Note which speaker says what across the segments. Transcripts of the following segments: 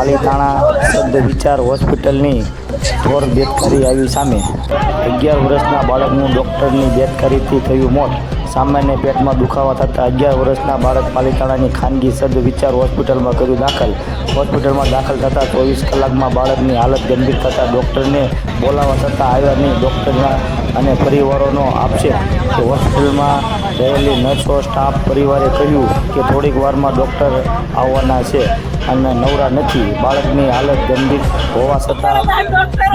Speaker 1: સદ વિચાર હોસ્પિટલની ઢોર બેદકારી આવી સામે. અગિયાર વર્ષના બાળકનું ડૉક્ટરની બેદકારીથી થયું મોત. સામાન્ય પેટમાં દુખાવા થતાં અગિયાર વર્ષના બાળક પાલિતાણાની ખાનગી સદ વિચાર હોસ્પિટલમાં કર્યું દાખલ. હોસ્પિટલમાં દાખલ થતાં ચોવીસ કલાકમાં બાળકની હાલત ગંભીર થતાં ડૉક્ટરને બોલાવવા છતાં આવ્યા નહીં. ડૉક્ટરના અને પરિવારોનો આપશે. તો હોસ્પિટલમાં રહેલી નર્સો, સ્ટાફ, પરિવારે કહ્યું કે થોડીક વારમાં ડૉક્ટર આવવાના છે અને નવરા નથી. બાળકની હાલત ગંભીર હોવા છતાં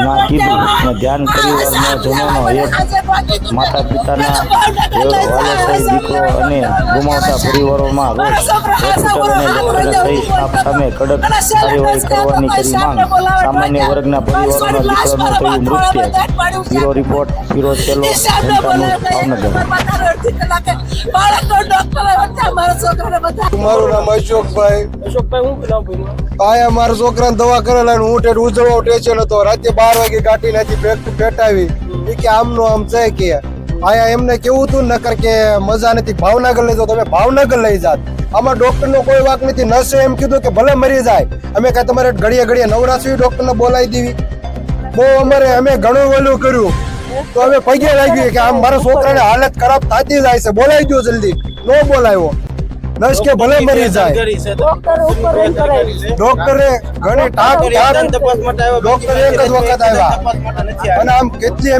Speaker 1: ના કીધું. અને ધ્યાન પરિવારના જનોનો એક માતા પિતાના વાલસઈ અને ગુમાવતા પરિવારોમાં રોજ હોસ્પિટલ અને ડૉક્ટરના સહી સ્ટાફ સામે કડક કાર્યવાહી કરવાની કરી માંગ. સામાન્ય વર્ગના પરિવારોના દીકરાનું થયું મૃત્યુ. બ્યુરો રિપોર્ટ બ્યુરો ચેલો ભાવનગર.
Speaker 2: મારું નામ અશોકભાઈ.
Speaker 3: અશોકભાઈ હું બનાવ
Speaker 2: છોકરા છોકરાને દવા કરેલા હું ટેટ ઉજળવા ટેન્શન હતો રાતે બાર વાગે કાઢી નાખી પેટ પેટાવી. કે આમનું આમ છે કે. આયા એમને કેવું હતું? નકર કે મજા નથી. ભાવનગર લઈ જાઓ તમે ભાવનગર લઈ જાત આમાં ડોક્ટર નો કોઈ વાક નથી. નર્સે એમ કીધું કે ભલે મરી જાય અમે કાંઈ તમારે ઘડીએ ઘડીએ નવરાશી ડોક્ટર ને બોલાવી દેવી. બહુ અમારે અમે ઘણું ઓલું કર્યું. તો અમે પગે લાગ્યું કે આમ મારા છોકરાને હાલત ખરાબ થતી જાય છે. બોલાવી દો જલ્દી. નો બોલાવ્યો. નર્સ કે ભલે મરી જાય. ડોક્ટરે ઘણી ટાક ટાપ ડોક્ટર એક જ વખત આવ્યા. અને આમ કેટલી